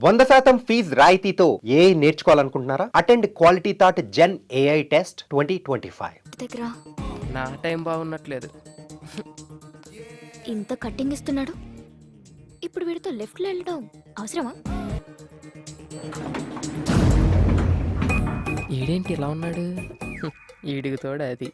వంద శాతం ఫీజ్ రాయితీతో ఏ నేర్చుకోవాలనుకుంటున్నారా? Attend quality thought gen AI test twenty twenty five. దగ్గర. నా టైం బాగున్నట్లేదు. ఇంత కట్టింగ్ ఇస్తున్నాడు. ఇప్పుడు వీడితో లెఫ్ట్లో వెళ్ళడం అవసరమా? ఈడేంటి ఇలా ఉన్నాడు? ఈడికి తోడు అది.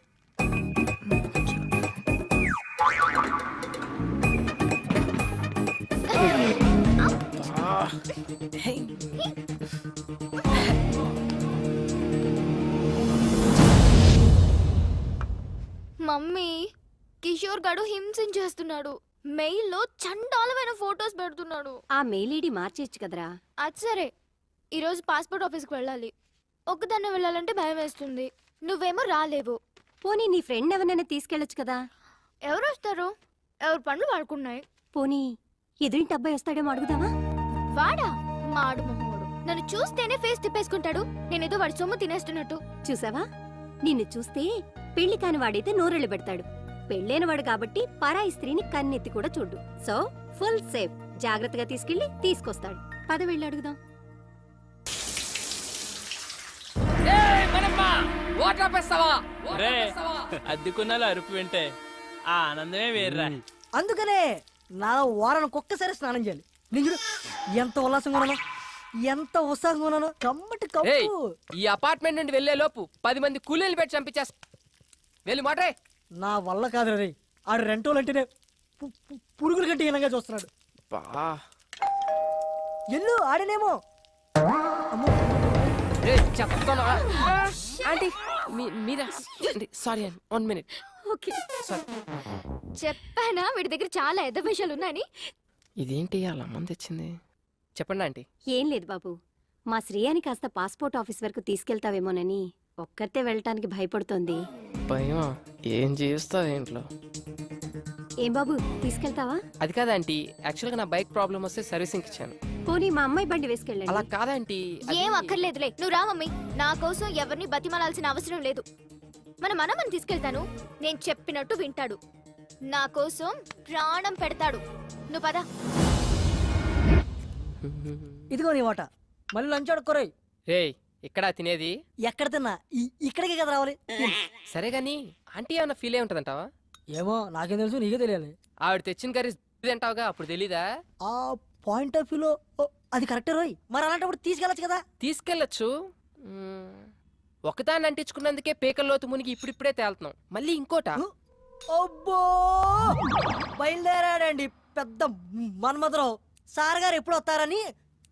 మమ్మీ కిషోర్ గడు హింసించేస్తున్నాడు మెయిల్లో చండాలమైన ఫొటోస్ పెడుతున్నాడు. ఆ మెయిల్ ఐడి మార్చేయచ్చు కదరా. అది సరే. ఈరోజు పాస్పోర్ట్ ఆఫీస్కి వెళ్ళాలి. ఒక్కదాన్నే వెళ్ళాలంటే భయం వేస్తుంది. నువ్వేమో రాలేవు. పోనీ నీ ఫ్రెండ్ ఎవరినైనా తీసుకెళ్ళొచ్చు కదా? ఎవరు వస్తారు ఎవరు పనులు వాడుకున్నాయి? పోనీ ఎదురింటి అబ్బాయి వస్తాడేమో అడుగుదామా? వాడా? మాడు మొహోడు నన్ను చూస్తేనే ఫేస్ తిప్పేసుకుంటాడు. నేనేదో వాడి సొమ్ము తినేస్తున్నట్టు. చూసావా? నిన్ను చూస్తే పెళ్ళి కాని వాడైతే నోరెళ్ళు పెడతాడు. పెళ్ళైన వాడు కాబట్టి పరాయి స్త్రీని కన్నెత్తి కూడా చూడు సో ఫుల్ సేఫ్. జాగ్రత్తగా తీసుకెళ్ళి తీసుకొస్తాడు. పద వెళ్ళి అడుగుదాం. అద్దెకున్నాలో అరుపు వింటే ఆ ఆనందమే వేర్రా. అందుకనే నా వారానికి ఒక్కసారి స్నానం చేయాలి చూడు ఎంత ఉల్లాసంగా ఉన్నాను ఎంత ఉత్సాహంగా ఉన్నాను కమ్మటి ఏయ్ కప్పు ఈ అపార్ట్మెంట్ నుండి వెళ్ళే లోపు పది మంది కూలీలు పెట్టి చంపించేస్తా వెళ్ళి మాటే నా వల్ల కాదు రే ఆడు రెంటోలు అంటేనే పు- పు- పురుగుల కంటే హీనంగా చూస్తున్నాడు. బా. ఎల్లు ఆడనేమో. చెప్తాను ఆంటీ. మీ మీరా? సారీ అండి. One minute. ఓకే. సారీ. చెప్పానా? వీడి దగ్గర చాలా ఎద్ద విషయాలు ఉన్నాయని ఇదేంటి అలా మంది తెచ్చింది చెప్పండి ఆంటీ. ఏం లేదు బాబు. మా శ్రేయాని కాస్త పాస్పోర్ట్ ఆఫీస్ వరకు తీసుకెళ్తావేమోనని ఒక్కరితే వెళ్ళటానికి భయపడుతోంది. భయం ఏం చేస్తావు ఇంట్లో? ఏం బాబు తీసుకెళ్తావా? అది కాదంటీ యాక్చువల్గా నా బైక్ ప్రాబ్లం వస్తే సర్వీసింగ్ ఇచ్చాను. పోనీ మా అమ్మాయి బండి అలా వేసుకెళ్ళండి కాదంటీ ఏం అక్కర్లేదులే. నువ్వు రా మమ్మీ. నా కోసం ఎవరిని బతిమలాల్సిన అవసరం లేదు. మన మనమని తీసుకెళ్తాను. నేను చెప్పినట్టు వింటాడు. నా కోసం ప్రాణం పెడతాడు. నువ్వు పద. ఇదిగో నీ వాట. మళ్ళీ లంచ్ ఆడుకోరాయి. రేయ్ ఇక్కడ తినేది? ఎక్కడ తిన్నా? ఈ- ఇక్కడికే కదా రావాలి. సరే గాని ఆంటీ ఏమన్నా ఫీల్ అయి ఉంటదంటావా? ఏమో నాకేం తెలుసు నీకే తెలియాలి. ఆవిడ తెచ్చిన కర్రీ తింటావుగా అప్పుడు తెలీదా? ఆ పాయింట్ ఆఫ్ వ్యూలో అది కరెక్టే రోయ్. మరి అలాంటప్పుడు తీసుకెళ్ళచ్చు కదా. తీసుకెళ్ళచ్చు? మ్మ్. ఒకదాన్ని అంటించుకున్నందుకే పేకల్లోతు మునిగి ఇప్పుడిప్పుడే తేలుతున్నాం. మళ్ళీ ఇంకోట? అబ్బో! బయలుదేరాడండి పెద్ద మన్మధరావు. సార్ గారు ఎప్పుడు వస్తారని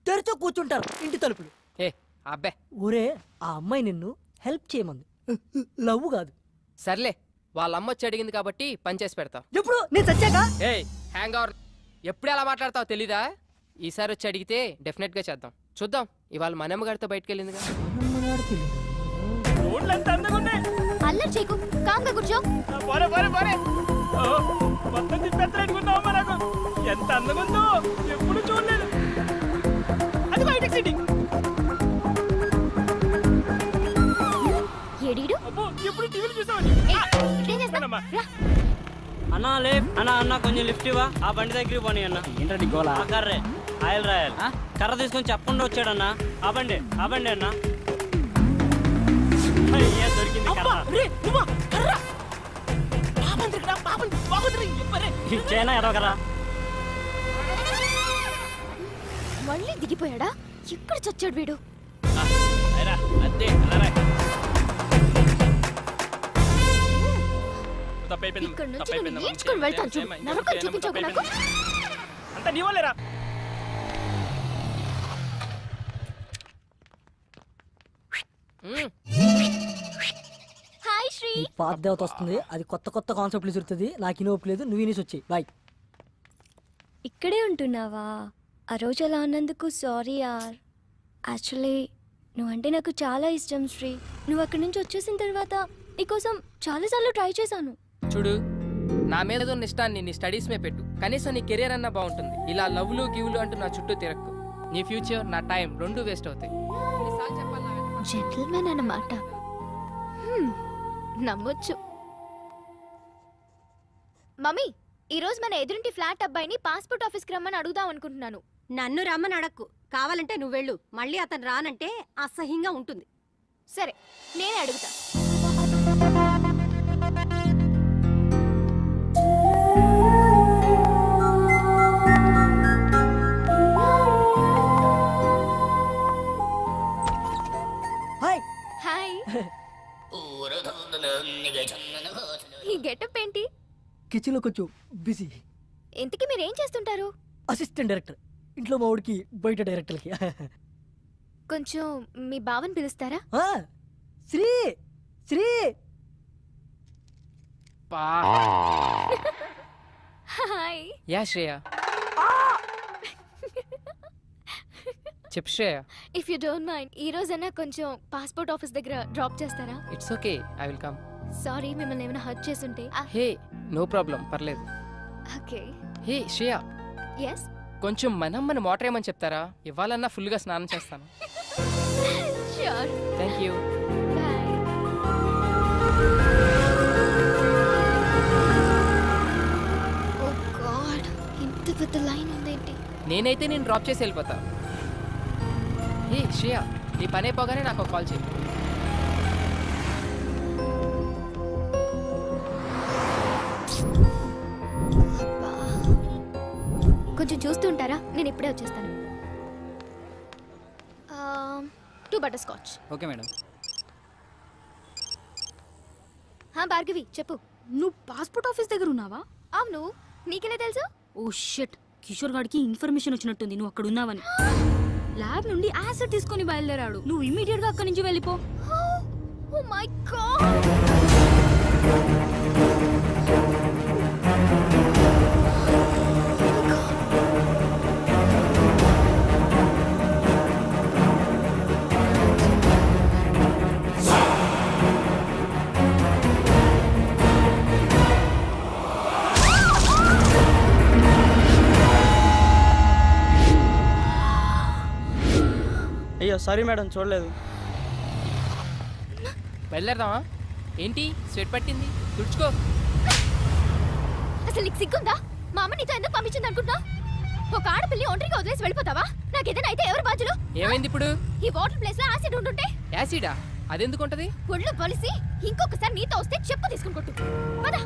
తెరిచో కూర్చుంటారు ఇంటి తలుపులు. ఏ అబ్బే. ఒరే ఆ అమ్మాయి నిన్ను హెల్ప్ చేయమంది. లవ్ కాదు. సర్లే వాళ్ళ అమ్మ వచ్చి అడిగింది కాబట్టి పని చేసి పెడతావు ఎప్పుడు? నేను చచ్చాక? ఏయ్ హ్యాంగ్ అవర్ ఎప్పుడు ఎలా మాట్లాడతావు తెలీదా? ఈసారి వచ్చి అడిగితే డెఫినెట్గా చేద్దాం. చూద్దాం ఇవాళ మన అమ్మగారితో బయటకు వెళ్ళిందిగా. అల్లరి చేయకు కాంగా కూర్చో. ఎంత అందంగా ఉందో ఎప్పుడు చూడలేదు. అది బయట సిటీ. ఏడీడు అబ్బో ఎప్పుడు టీవీలు? రా. అన్న లే అన్న అన్న కొంచెం లిఫ్ట్ ఇవ్వా. ఆ బండి దగ్గరికి పోనీ అన్న. ఏంటండి గోలా? కర్రే ఆయిల్ రాయల్ కర్ర తీసుకొని చెప్పకుండా వచ్చాడన్న. ఆ బండి ఆ బండి అన్న. దొరికింది కర్ర. ఇచ్చేనా కర్ర మళ్ళీ దిగిపోయాడా? ఎక్కడ చచ్చాడు వీడు? అదే ఇక్కడ నుంచి నువ్వు నేర్చుకుని వెళ్తాను చూడు. నరకం చూపించకు నాకు. అంత నీ వాళ్ళేరా మ్మ్. హాయ్ శ్రీ. పాత దేవత వస్తుంది. అది కొత్త కొత్త కాన్సెప్ట్లు చూస్తుంది నాకు ఇని ఒప్పులేదు నువ్వు ఇనేసి వచ్చాయి. బాయ్ ఇక్కడే ఉంటున్నావా? ఆ రోజు అలా అన్నందుకు సారీ యార్. యాక్చువల్లీ నువ్వంటే నాకు చాలా ఇష్టం శ్రీ. నువ్వు అక్కడి నుంచి వచ్చేసిన తర్వాత నీకోసం చాలాసార్లు ట్రై చేశాను. చూడు నా మీద ఉన్న ఇష్టాన్ని నీ స్టడీస్ మీద పెట్టు. కనీసం నీ కెరీర్ అన్నా బాగుంటుంది. ఇలా లవ్లు గివ్లు అంటూ నా చుట్టూ తిరక్కు. నీ ఫ్యూచర్ నా టైం రెండు వేస్ట్ అవుతాయి? జెంటిల్మెన్ అన్నమాట. నమ్మొచ్చు. మమ్మీ! ఈరోజు మన ఎదురింటి ఫ్లాట్ అబ్బాయిని పాస్పోర్ట్ ఆఫీస్కి రమ్మని అడుగుదాం అనుకుంటున్నాను. నన్ను రమ్మని అడక్కు. కావాలంటే నువ్వు వెళ్ళు. మళ్ళీ అతను రానంటే అసహ్యంగా ఉంటుంది. సరే నేనే అడుగుతా. హాయ్. హాయ్. ఈ గెటప్ ఏంటి? కిచెన్లో కొంచెం బిజీ ఇంతకీ మీరు ఏం చేస్తుంటారు? అసిస్టెంట్ డైరెక్టర్ ఇంట్లో మా వాడికి బయట డైరెక్టర్కి కొంచెం మీ బావని పిలుస్తారా? ఆ, శ్రీ శ్రీ. పా. హాయ్. యా శ్రేయ. చెప్పు Shreya. If you don't mind ఈ రోజైనా కొంచెం పాస్పోర్ట్ ఆఫీస్ దగ్గర డ్రాప్ చేస్తారా? It's okay I will come sorry మిమ్మల్ని ఏమైనా హర్ట్ చేసుంటే హే నో ప్రాబ్లం పర్లేదు. ఓకే. హే శ్రేయ. ఎస్ కొంచెం మనం మన మోటర్ ఏమని చెప్తారా? ఇవ్వాలన్నా ఫుల్గా స్నానం చేస్తాను. Sure thank you bye oh god ఇంత పెద్ద లైన్ ఉందేంటి? నేనైతే నేను డ్రాప్ చేసి వెళ్ళిపోతా. హే శ్రేయ నీ పని అయిపోగానే నాకు కాల్ చేయి కొంచెం చూస్తుంటారా నేను ఇప్పుడే వచ్చేస్తాను. Two butterscotch okay madam. హా భార్గవి చెప్పు. నువ్వు పాస్పోర్ట్ ఆఫీస్ దగ్గర ఉన్నావా? అవును. నీకెలా తెలుసు? ఓ షట్ కిషోర్ గాడికి ఇన్ఫర్మేషన్ వచ్చినట్టుంది. నువ్వు అక్కడ ఉన్నావని. ల్యాబ్ నుండి యాసిడ్ తీసుకొని బయలుదేరాడు. నువ్వు ఇమీడియట్గా అక్కడి నుంచి వెళ్ళిపో. Oh my god sorry madam చూడలేదు. బయలుదేరదామా? ఏంటి? స్వెట్ పట్టింది. తుడుచుకో. అసలు నీకు సిగ్గుందా? మా అమ్మ నీతో ఎందుకు పంపించింది అనుకుంటున్నా ఒక ఆడపిల్లి ఒంటరిగా వదిలేసి వెళ్ళిపోతావా? నాకు ఏదైనా అయితే ఎవరు బాధ్యులు? ఏమైంది ఇప్పుడు? ఈ వాటర్ ప్లేస్లో యాసిడ్ ఉంటుంటే యాసిడా? అదెందుకు ఉంటది ఒళ్ళు పొలిసి ఇంకొకసారి నీతో వస్తే చెప్పు తీసుకుని కొట్టు. పద.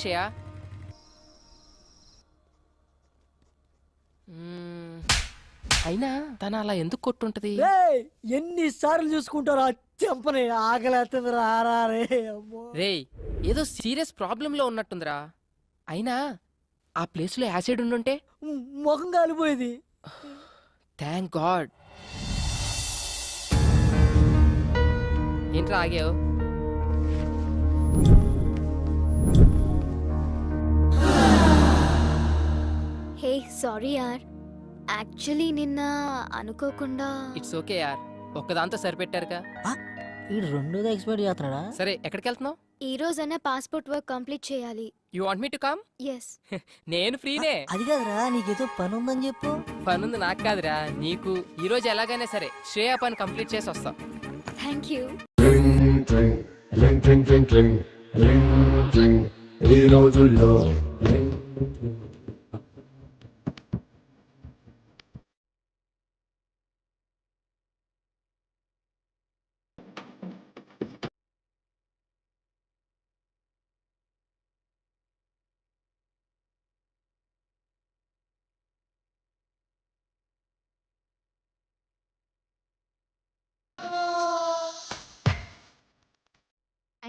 శ్రేయ మ్మ్, అయినా తను అలా ఎందుకు కొట్టుంటది? రేయ్ ఎన్నిసార్లు చూసుకుంటారా చెంపని ఆకలేస్తుంది రే ఏదో సీరియస్ ప్రాబ్లంలో ఉన్నట్టుందిరా. అయినా ఆ ప్లేస్లో యాసిడ్ ఉండుంటే? ముఖం కాలిపోయేది. థ్యాంక్ గాడ్ ఏంట్రా ఆగావు? హే సారీ యార్ యాక్చువల్లీ నిన్న అనుకోకుండా ఇట్స్ ఓకే యార్ ఒక్కదాంతో సరిపెట్టారుగా ఈ రెండోది ఎక్స్పైర్ చేస్తున్నాడా సరే ఎక్కడికి వెళ్తున్నావు ఈ రోజైనా పాస్పోర్ట్ వర్క్ కంప్లీట్ చేయాలి you want me to come yes నేను ఫ్రీనే అది కాదురా నీకేదో పని ఉందని చెప్పు పనుంది నాకు కాదురా నీకు ఈ రోజు ఎలాగైనా సరే శ్రేయ పని కంప్లీట్ చేసి వస్తాం thank you Ring, ring,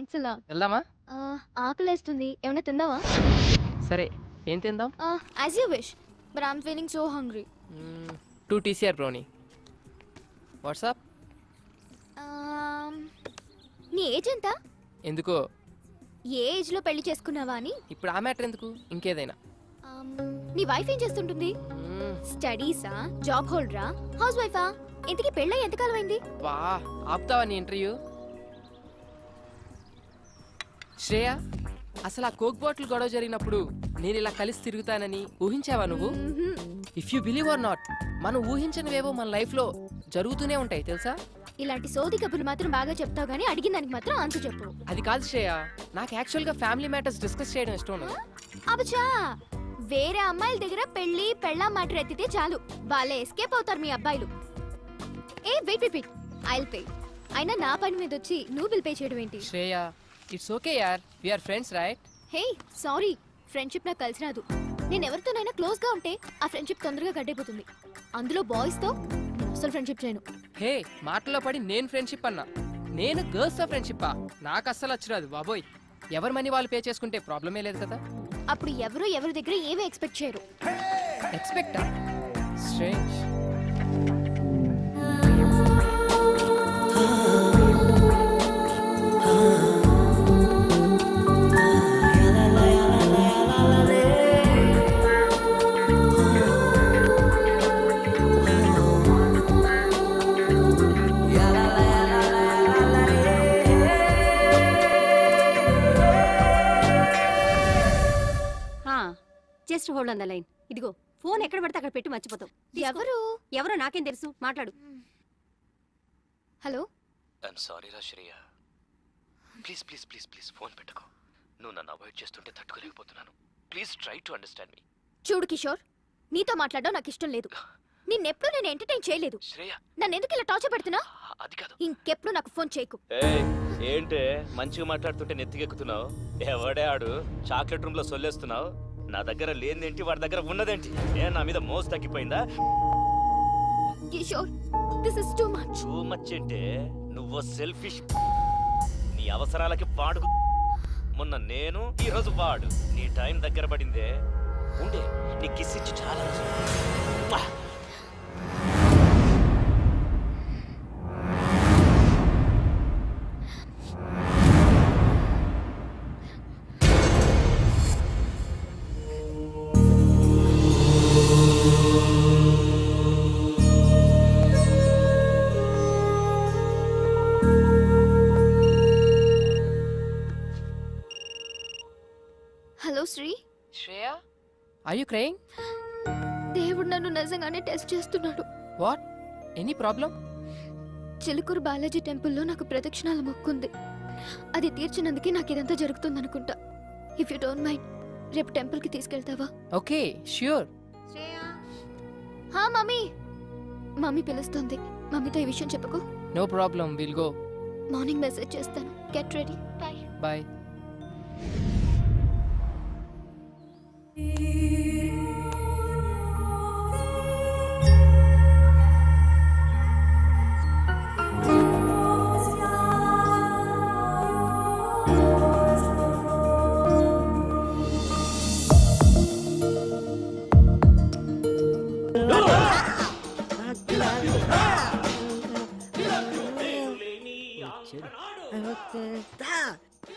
thanks అలా వెళ్దామా? ఆకలేస్తుంది. ఏమైనా తిందావా సరే ఏం తిందాం? As you wish but I'm feeling so hungry too TCR బ్రోని వాట్సాప్ నీ ఏజ్ ఎంత? ఎందుకో? ఏ ఏజ్లో పెళ్ళి చేసుకున్నావా అని? ఇప్పుడు ఆ మ్యాటర్ ఎందుకు? ఇంకేదైనా. నీ వైఫ్ ఏం చేస్తుంటుంది? స్టడీసా జాబ్ హోల్డరా హౌస్ వైఫా ఇంతకీ పెళ్ళై ఎంతకాలం అయింది? వా ఆపుతావా నీ ఇంటర్వ్యూ శ్రేయ అసలు ఆ కోక్ బాటిల్ గొడవ జరిగినప్పుడు నేను ఇలా కలిసి తిరుగుతానని ఊహించావా నువ్వు? If you believe or not మనం ఊహించనివేవో మన లైఫ్లో జరుగుతూనే ఉంటాయి తెలుసా? ఇలాంటి సోది కబుర్లు మాత్రం బాగా చెప్తావు గానీ అడిగిన దానికి మాత్రం అంత చెప్పు. అది కాదు శ్రేయ నాకు యాక్చువల్గా ఫ్యామిలీ మ్యాటర్స్ డిస్కస్ చేయడం ఇష్టం ఉండదు. అబచా! వేరే అమ్మాయిల దగ్గర పెళ్ళి పెళ్ళా మ్యాటర్ ఎత్తితే చాలు. వాళ్ళే ఎస్కేప్ అవుతారు మీ అబ్బాయిలు. ఏ wait wait wait I'll pay అయినా నా పని మీద వచ్చి నువ్వు బిల్ పే చేయడం ఏంటి? శ్రేయ ఇట్స్ ఓకే యార్ we're friends right hey sorry friendship నాకు కలిసి రాదు. నేను ఎవరితోనైనా క్లోజ్గా ఉంటే ఆ ఫ్రెండ్షిప్ తొందరగా గడ్డైపోతుంది అందులో బాయ్స్తో నేను అసలు ఫ్రెండ్షిప్ చేయను. హే మాటలో పడి నేను ఫ్రెండ్షిప్ అన్నా. నేను గర్ల్స్తో ఫ్రెండ్షిప్ నాకు అస్సలు వచ్చిరాదు బాబోయ్. ఎవరి మనీ వాళ్ళు పే చేసుకుంటే ప్రాబ్లమే లేదు కదా. అప్పుడు ఎవరు ఎవరి దగ్గర ఏమీ ఎక్స్పెక్ట్ చేయరు. Expect strange hold on the line? ఇదిగో ఫోన్ ఎక్కడ పడితే అక్కడ పెట్టి మర్చిపోతావు. ఎవరు? ఎవరో నాకేం తెలుసు? మాట్లాడు. హలో? ఐఎమ్ సారీ రా Shreya. Please please please please phone పెట్టుకో. నువ్వు నన్ను అవాయిడ్ చేస్తుంటే తట్టుకోలేకపోతున్నాను. Please try to understand me. చూడు కిషోర్ నీతో మాట్లాడడం నాకు ఇష్టం లేదు. నిన్నెప్పుడు నేను ఎంటర్టైన్ చేయలేదు. శ్రేయ. నన్ను ఎందుకు ఇలా టార్చర్ పెడుతున్నా అది కాదు. ఇంకెప్పుడు నాకు ఫోన్ చేయకు. ఏంటే? మంచిగా మాట్లాడుతుంటే నెత్తికెక్కుతున్నావు? ఎవడే ఆడు? చాక్లెట్ రూమ్లో సొల్లేస్తున్నావు? నా దగ్గర లేనిదేంటి వాడి దగ్గర ఉన్నదేంటి? ఏ నా మీద మోసు తగ్గిపోయిందా? Kishore this is too much too much అంటే నువ్వు సెల్ఫిష్ నీ అవసరాలకి వాడు మొన్న నేను ఈ రోజు వాడు. నీ టైం దగ్గర పడిందే. ఉండే నీ కిస్ ఇచ్చి చాలా రోజులు. క్రయింగ్? దేవుడు నన్ను నిజంగానే టెస్ట్ చేస్తున్నాడు. What? Any problem? Chilukuru Balaji టెంపుల్లో నాకు ప్రదక్షిణాల మొక్కుంది. అది తీర్చినందుకే నాకు ఇదంతా జరుగుతుందనుకుంటా. ఇఫ్ యూ డోంట్ మైండ్ రేపు టెంపుల్కి తీసుకెళ్తావా? Okay sure. హా మమ్మీ! మమ్మీ పిలుస్తుంది. మమ్మీతో ఈ విషయం చెప్పుకో. No problem will go. Morning message చేస్తాను. Get ready. Bye bye.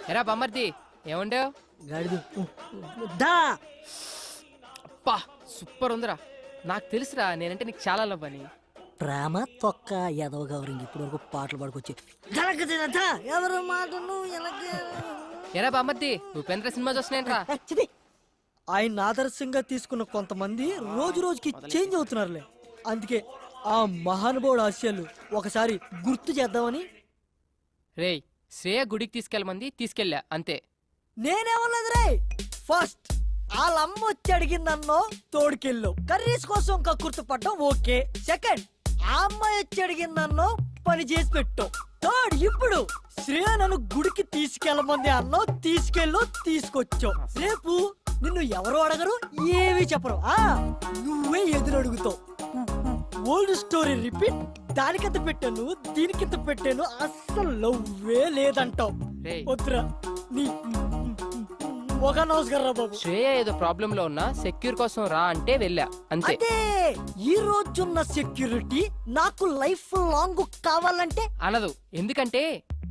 ఎరా బమ్మర్ది ఏముండవు? గాడిది. దా అప్పా సూపర్ ఉందిరా. నాకు తెలుసురా నేనంటే నీకు చాలా లవ్ అని. ప్రేమ తొక్క ఎదవ గౌరింగ్ ఇప్పుడు వరకు పాటలు పాడుకొచ్చి ఎవరు మాట ఎరా బామ్మర్ది ఉపేంద్ర సినిమా చూస్తున్నాయంట్రా. ఆయన ఆదర్శంగా తీసుకున్న కొంతమంది రోజు రోజుకి చేంజ్ అవుతున్నారులే. అందుకే ఆ మహానుభావుడు ఆశయాలు ఒకసారి గుర్తు చేద్దామని. రేయ్ శ్రేయ గుడికి తీసుకెళ్ళమంది తీసుకెళ్ళా అంతే. నేనేమన్నది రే ఫస్ట్ వాళ్ళ అమ్మ వచ్చి అడిగిందన్నో తోడుకెళ్ళు. కర్రీస్ కోసం కక్కుర్తి పడ్డం ఓకే. సెకండ్ ఆ అమ్మాయి వచ్చి అడిగిందన్నో పని చేసి పెట్టు. థర్డ్ ఇప్పుడు శ్రేయ నన్ను గుడికి తీసుకెళ్ళమంది అన్నో తీసుకెళ్ళు తీసుకొచ్చావు రేపు నిన్ను ఎవరు అడగరు ఏమీ చెప్పరు. ఆ నువ్వే ఎదురు అడుగుతావు. ఓల్డ్ స్టోరీ రిపీట్ దానికింత పెట్టాను దీనికింత పెట్టాను. అస్సలు లవ్వే లేదంటావు. వద్దురా. నీ ఒక నమస్కారం బాబు. శ్రేయ ఏదో ప్రాబ్లం లో ఉన్నా సెక్యూర్ కోసం రా అంటే వెళ్ళా అంతే. అదే ఈ రోజున్న సెక్యూరిటీ నాకు లైఫ్ లాంగ్ కావాలంటే అనదు. ఎందుకంటే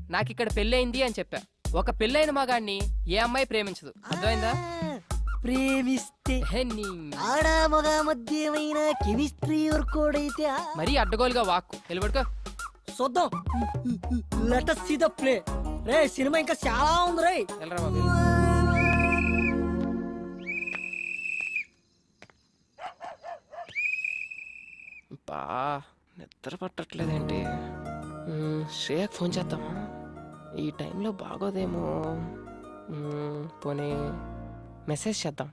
నాకు ఇక్కడ పెళ్ళయింది అని చెప్పా. ఒక పెళ్ళైన మగాడిని ఏ అమ్మాయి ప్రేమించదు. అర్థమైందా? ఆ, ప్రేమిస్తే హే నీ ఆడ మగ మధ్య ఏమైనా కెమిస్ట్రీ ఆ, మరీ అడ్డగోలుగా వాక్కు. వెళ్ళిపడుకో చూద్దాం లెట్ సీ ద ప్లే. రే సినిమా ఇంకా చాలా ఉంది రే వెళ్ళరా బాబు వెళ్ళు. నిద్ర పట్టట్లేదేంటి శ్రేయకు ఫోన్ చేద్దామా? ఈ టైంలో బాగోదేమో. పోనీ మెసేజ్ చేద్దాం.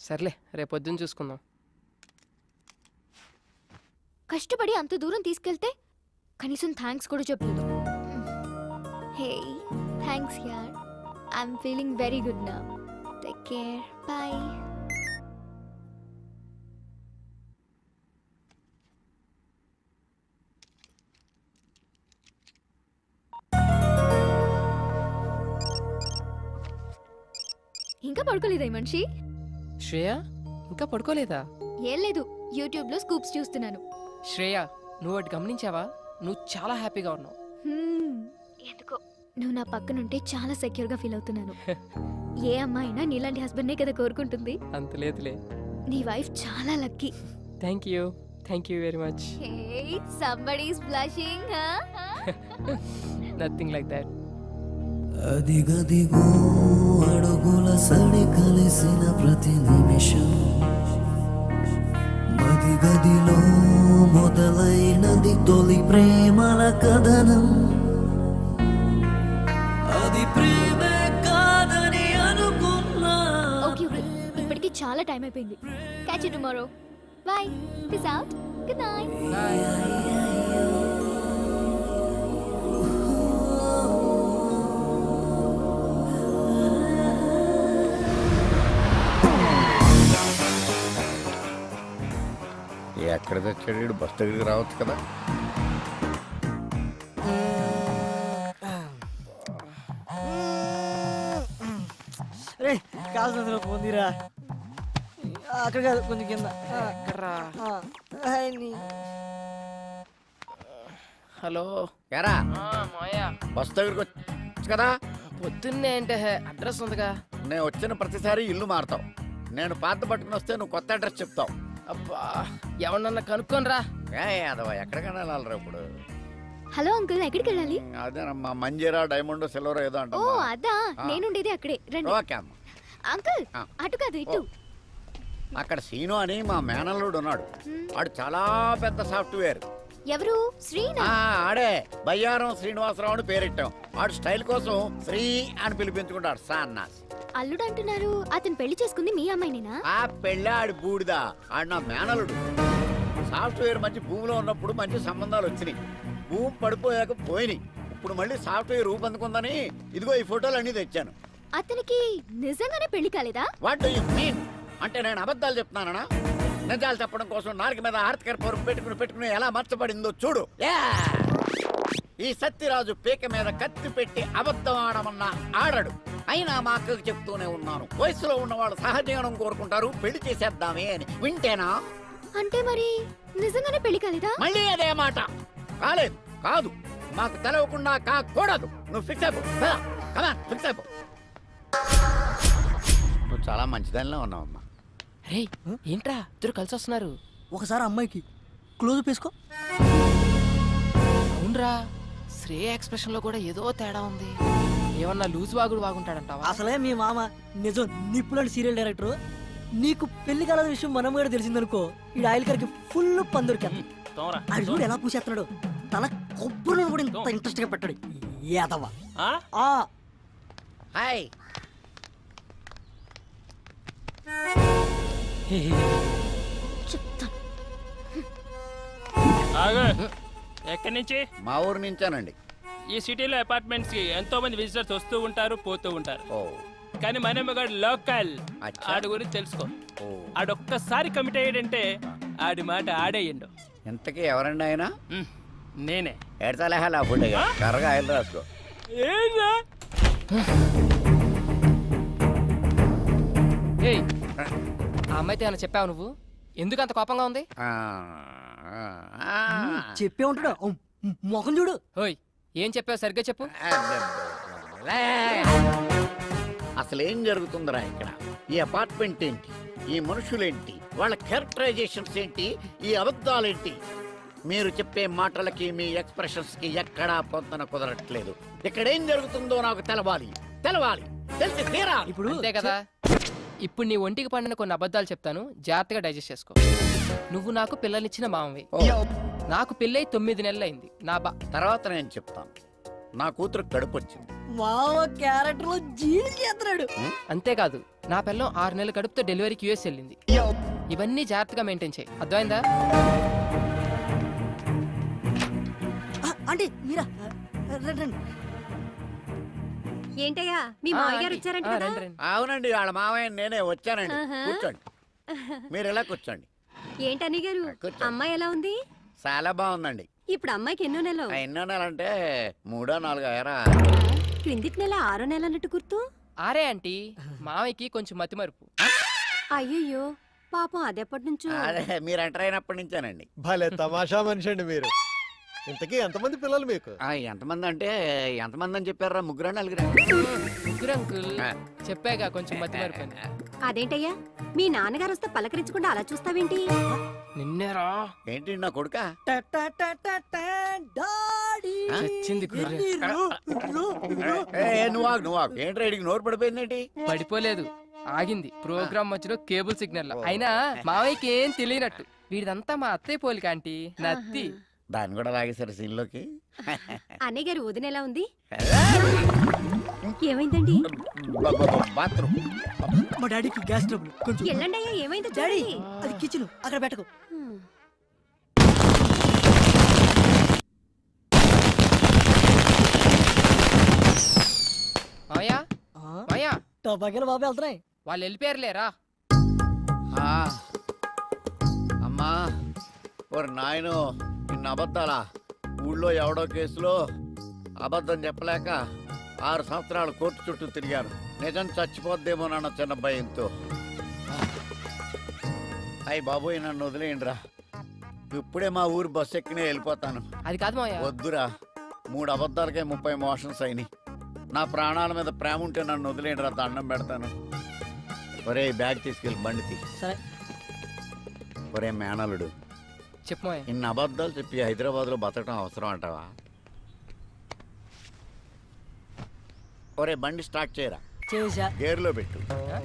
సర్లే రేపు పొద్దున్న చూసుకుందాం. కష్టపడి అంత దూరం తీసుకెళ్తే కనీసం థ్యాంక్స్ కూడా చెప్పలేదు. హే థ్యాంక్స్ యార్. ఐఎమ్ ఫీలింగ్ వెరీ గుడ్ నా. Take care. బాయ్. ఇంకా పడుకోలేదా ఈ మనిషి శ్రేయ ఇంకా పడుకోలేదా? ఏం లేదు యూట్యూబ్లో స్కూప్స్ చూస్తున్నాను. శ్రేయ నువ్వు ఒకటి గమనించావా? నువ్వు చాలా హ్యాపీగా ఉన్నావు. హ్మ్, ఎందుకో. నువ్వు నా పక్కనుంటే చాలా సెక్యూర్గా ఫీల్ అవుతున్నాను. ఏ అమ్మాయినా నీలాంటి హస్బెండ్నే కదా కోరుకుంటుంది. అంత లేదులే. నీ వైఫ్ చాలా lucky. Thank you thank you very much. Hey somebody is blushing nothing like that అదిగదిగో అడుగుల సడి కలిసిన ప్రతి నిమిషం. మదిగదిలో మొదలైనది తొలి ప్రేమల కథనం. అది ప్రేమే కాదని అనుకున్నా. ఇప్పటికి చాలా టైం అయిపోయింది. Catch you tomorrow bye peace out good night ఎక్కడ తెచ్చాడు వీడు? బస్ దగ్గరికి రావచ్చు కదా. కాల్సిన పొందిరా అక్కడ కాదు కొంచెం కింద. హలో. ఎరా? మాయా బస్ దగ్గరికి వచ్చు కదా? పొద్దున్నే అంటే అడ్రస్ ఉందిగా. నేను వచ్చిన ప్రతిసారి ఇల్లు మారుతావు. నేను పాత పట్టుకుని వస్తే నువ్వు కొత్త అడ్రస్ చెప్తావు. అబ్బా ఎవరన్నా కనుక్కోనరా? ఏ యాదవ ఎక్కడికైనా వెళ్ళాలిరా ఇప్పుడు. హలో అంకుల్ ఎక్కడికి వెళ్ళాలి? అదేనమ్మా మంజీరా డైమండ్ సిల్వర్ ఏదో ఓ అంటమ్మా అదా. నేనుండేది అక్కడే. రండి. ఓకే అమ్మా. అంకుల్. అటు కాదు ఇటు. అక్కడ సీను అని మా మేనల్లుడు ఉన్నాడు. వాడు చాలా పెద్ద సాఫ్ట్వేర్. ఎవరు? శ్రీనా? ఆడే. బయ్యారం శ్రీనివాసరావు అని పేరెట్టాం. వాడు స్టైల్ కోసం శ్రీ అని పిలిపించుకుంటాడు సాన్నాస్. అల్లుడు అంటున్నారు అతను పెళ్ళి చేసుకుంది మీ అమ్మాయినేనా? ఆ పెళ్ళాడి బూడిద ఆడు నా మేనలుడు సాఫ్ట్వేర్ మంచి భూమిలో ఉన్నప్పుడు మంచి సంబంధాలు వచ్చినాయి. భూమి పడిపోయాక పోయినాయి. ఇప్పుడు మళ్ళీ సాఫ్ట్వేర్ రూపొందుకుందని ఇదిగో ఈ ఫోటోలు అన్ని తెచ్చాను. అతనికి నిజంగానే పెళ్ళి కాలేదా? వాట్ డూ యూ మీన్ అంటే నేను అబద్ధాలు చెప్తున్నానా నిజాలు చెప్పడం కోసం నాలుగు మీద ఆర్తికర పరుపు పెట్టుకుని పెట్టుకుని ఎలా మర్చబడిందో చూడు! ఈ సత్యరాజు పీక మీద కత్తి పెట్టి అబద్ధం ఆడమన్నా ఆడడు. అయినా మా అక్కకు చెప్తూనే ఉన్నాను. వయసులో ఉన్నవాళ్ళు సహజీవనం కోరుకుంటారు. పెళ్ళి చేసేద్దామే అని. వింటేనా? అంటే మరి నిజంగానే పెళ్ళి కాలేదా? మళ్ళీ అదే మాట. కాలేదు. కాదు. మాకు తెలవకుండా కాకూడదు. నువ్వు ఫిక్స్ అయిపో. ఫిక్స్ అయిపో. నువ్వు చాలా మంచిదానిలో ఉన్నావమ్మా. రే ఏంట్రా? ఇద్దరు కలిసి వస్తున్నారు. ఒకసారి అమ్మాయికి క్లోజ్ వేసుకో. అవునరా శ్రేయ ఎక్స్ప్రెషన్లో కూడా ఏదో తేడా ఉంది. ఏమన్నా లూజ్ వాగుడు వాగుంటాడంటావా? అసలే మీ మామ నిజం నిప్పులాంటి సీరియల్ డైరెక్టర్. నీకు పెళ్ళి కాలని విషయం మనం కూడా తెలిసిందనుకో ఈ ఆయిల్ కరికి ఫుల్ పందురికి అది చూడు ఎలా పూసేస్తున్నాడు తల కొబ్బరి కూడా ఇంత ఇంట్రెస్ట్గా పెట్టాడు. ఏదవ్వ ఆ? ఆ. హాయ్. చెప్తాను ఆగు. ఎక్కడి నుంచి? మా ఊరు నుంచానండి. ఈ సిటీలో అపార్ట్మెంట్స్కి ఎంతో మంది విజిటర్స్ వస్తూ ఉంటారు పోతూ ఉంటారు. ఓ. కానీ మనమ్మగాడు లోకల్. అచ్చా. ఆడి గురించి తెలుసుకో. ఓ. ఆడొక్కసారి కమిట్ అయ్యాడంటే ఆడి మాట ఆడేయండు. ఇంతకీ ఎవరండి ఆయన? ఉమ్, నేనే. ఎడతలేహాలి ఫుడ్ కర్రగా ఆయిల్ రాసుకో. ఏంరా ఏయ్. ఆ అమ్మాయితో ఏమైనా చెప్పావు నువ్వు? ఎందుకు అంత కోపంగా ఉంది. చెప్పే ఉంటాడు. ఉమ్, ముఖం చూడు. ఓయ్ ఏం చెప్పావు? సరిగ్గా చెప్పు. లే. అసలు ఏం జరుగుతుందిరా ఇక్కడ? ఈ అపార్ట్మెంట్ ఏంటి? ఈ మనుషులేంటి? వాళ్ళ క్యారెక్టరైజేషన్స్ ఏంటి? ఈ అబద్ధాలేంటి? మీరు చెప్పే మాటలకి మీ ఎక్స్ప్రెషన్స్కి ఎక్కడా పొంతన కుదరట్లేదు. ఇక్కడ ఏం జరుగుతుందో నాకు తెలవాలి. తెలవాలి. తెలిసి తీరా ఇప్పుడు అంతే కదా? ఇప్పుడు నీ ఒంటికి పండిన కొన్ని అబద్ధాలు చెప్తాను. జాగ్రత్తగా డైజెస్ట్ చేసుకో. నువ్వు నాకు పిల్లనిచ్చిన మామవి. నాకు పెళ్ళై తొమ్మిది నెలలు అయింది నా బా తర్వాత నేను చెప్తాను. నా కూతురు కడుపు వచ్చింది మావ క్యారెక్టర్లో జీడి చేస్తున్నాడు. అంతేకాదు నా పిల్లం ఆరు నెలల కడుపుతో డెలివరీకి యూఎస్ వెళ్ళింది. ఇవన్నీ జాగ్రత్తగా మెయింటైన్ చేయి. అర్థమైందా? ఆంటీ మీరా? రండి రండి. ఏంటయ్యా? మీ ఆ, మామయ్య గారు ఆంటీ. వచ్చారంట కదా. అవునండి వాళ్ళ మావయ్య నేనే వచ్చానండి. కూర్చోండి. మీరు ఎలా కూర్చోండి? ఏంటని గారు. అమ్మాయి ఎలా ఉంది? చాలా బాగుందండి. ఇప్పుడు అమ్మాయికి ఎన్నో నెలలు? ఎన్నో నెలంటే మూడో నాలుగో ఎరా. క్రిందిటి నెల ఆరో నెల అన్నట్టు గుర్తు? ఆరే ఆంటీ. మామయ్యకి కొంచెం మతిమరుపు. అయ్యయ్యో పాపం అదెప్పటి నుంచో. అదే మీరు ఎంటర్ అయినప్పటి నుంచేనండి. భలే తమాషా మనిషి అండి మీరు. ఇంతకీ ఎంతమంది పిల్లలు మీకు? ఆ, ఎంతమంది అంటే ఎంతమంది అని చెప్పారా ముగ్గురా నలుగురా? ముగ్గురు అంకుల్. ఆ. చెప్పాగా కొంచెం అని అదేంటయ్యా? మీ నాన్నగారు వస్తే పలకరించకుండా అలా చూస్తావేంటి? నిన్నేరా? ఏంటి నా కొడుక? చచ్చింది. నువ్వు ఆగు నువ్వు ఆగు. ఏంటి రైడింగ్ నోరు పడిపోయిందేంటి పడిపోలేదు. ఆగింది. ప్రోగ్రామ్ మధ్యలో కేబుల్ సిగ్నల్లో. అయినా మావయ్యకి ఏం తెలియనట్టు. వీడిదంతా మా అత్తయ్య పోలిక ఆంటీ. నత్తి. దాన్ని కూడా లాగేశారు సీన్లోకి. అన్నయ్య గారు వదిన ఎలా ఉంది? ఏమైందండి? బాత్రూమ్. మా డాడీకి గ్యాస్ ట్రబుల్. కొంచెం ఎల్లండి అయ్యా ఏమైందో డాడీ. అది కిచెన్ అక్కడ పెట్టకు. మావయ్య? మావయ్య? టబాకెళ్ళ బాబు వెళ్తున్నాయి. వాళ్ళు వెళ్ళిపోయారులేరా ఆ, అమ్మా. ఓరి నాయను ఇన్ని అబద్ధాలా? ఊళ్ళో ఎవడో కేసులో అబద్ధం చెప్పలేక ఆరు సంవత్సరాలు కోర్టు చుట్టూ తిరిగాను నిజం చచ్చిపోద్దేమోనన్న చిన్న భయంతో. అయ్యి బాబోయ్ నన్ను వదిలేయండిరా. ఇప్పుడే మా ఊరు బస్సు ఎక్కినే వెళ్ళిపోతాను. అది కాదు మావయ్య. వద్దురా. మూడు అబద్ధాలకే ముప్పై మోషన్స్ అయినాయి. నా ప్రాణాల మీద ప్రేమ ఉంటే నన్ను వదిలేయండిరా దండం పెడతాను. ఒరే బ్యాగ్ తీసుకెళ్ళి బండి తీ. సరే. ఒరే మేనలుడు చెప్పు మావయ్య. ఇన్ని అబద్ధాలు చెప్పి హైదరాబాద్లో బతకడం అవసరం అంటావా? ఒరే బండి స్టార్ట్ చేయరా? చేసా గేర్లో పెట్టు.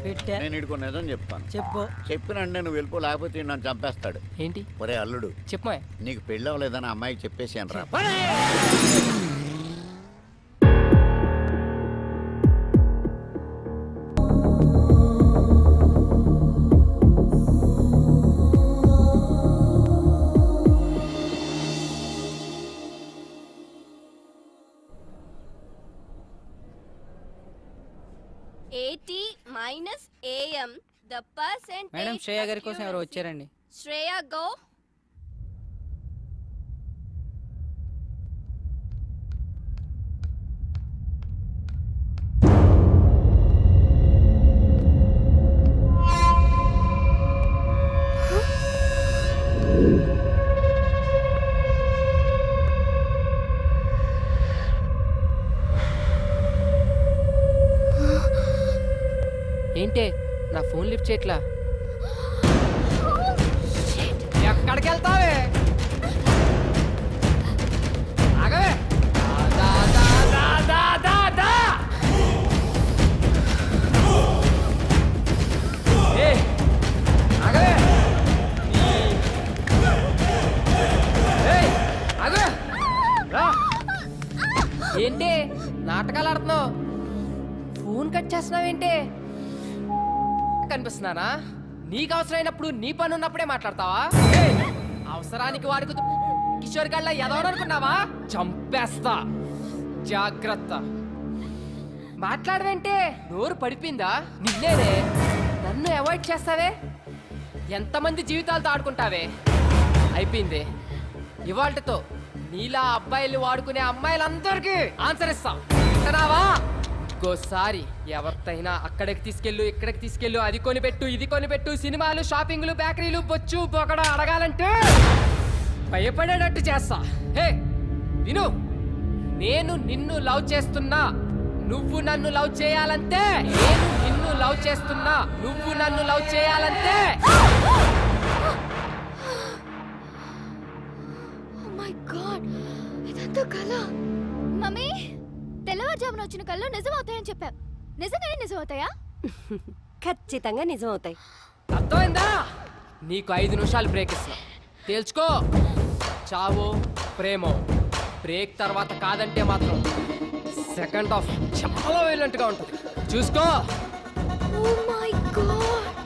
పెట్టా. నేను ఇడుకో నిజం చెప్తాను. చెప్పు. చెప్పినంటే నువ్వు వెళ్ళిపో లేకపోతే ఈడు నన్ను చంపేస్తాడు. ఏంటి? ఒరే అల్లుడు. చెప్పు మావయ్య. నీకు పెళ్ళి అవ్వలేదని అమ్మాయికి చెప్పేసాను రా. Eighty minus AM the percent madam Shreya గారి కోసం ఎవరు వచ్చారండి. శ్రేయ గో చేయట్లా ఎక్కడికి వెళ్తావే ఆగవే దా, దా, దా, దా, దా, దా. ఏ ఆగవే. ఏయ్, ఆగు. రా. ఏంటి నాటకాలు ఆడుతున్నావు ఫోన్ కట్ చేస్తున్నావేంటి కనిపిస్తున్నానా? నీకు అవసరమైనప్పుడు నీ పని ఉన్నప్పుడే మాట్లాడతావా? అవసరానికి వాడుకు కిషోర్ గళ్ళ ఎదవననుకున్నావా? చంపేస్తా. జాగ్రత్త. మాట్లాడవేంటే నోరు పడిపోయిందా? నిన్నేనే. నన్ను అవాయిడ్ చేస్తావే? ఎంతమంది జీవితాలతో ఆడుకుంటావే అయిపోయింది. ఇవాళతో నీలా అబ్బాయిలు వాడుకునే అమ్మాయిలందరికీ ఆన్సర్ ఇస్తాం. ఇంకోసారి ఎవరితైనా అక్కడికి తీసుకెళ్ళు ఇక్కడికి తీసుకెళ్ళు అది కొనిపెట్టు ఇది కొనిపెట్టు సినిమాలు షాపింగ్లు బేకరీలు బొచ్చు బొకడ అడగాలంటే భయపడేటట్టు చేస్తా. హే విను. నేను నిన్ను లవ్ చేస్తున్నా నువ్వు నన్ను లవ్ చేయాలంటే నేను నిన్ను లవ్ చేస్తున్నా నువ్వు నన్ను లవ్ చేయాలంటే. మై గాడ్ ఇదంతా కళ తెల్లవారుజామున వచ్చిన కళ్ళు నిజం అవుతాయని చెప్పావు. నిజంగానే నిజం అవుతాయా ఖచ్చితంగా నిజం అవుతాయి అర్థమైందా? నీకు ఐదు నిమిషాలు బ్రేక్ ఇస్తున్నా. తేల్చుకో. చావో ప్రేమో. బ్రేక్ తర్వాత కాదంటే మాత్రం సెకండ్ హాఫ్ చాలా వైలెంట్గా ఉంటుంది. చూసుకో. ఓ మై గాడ్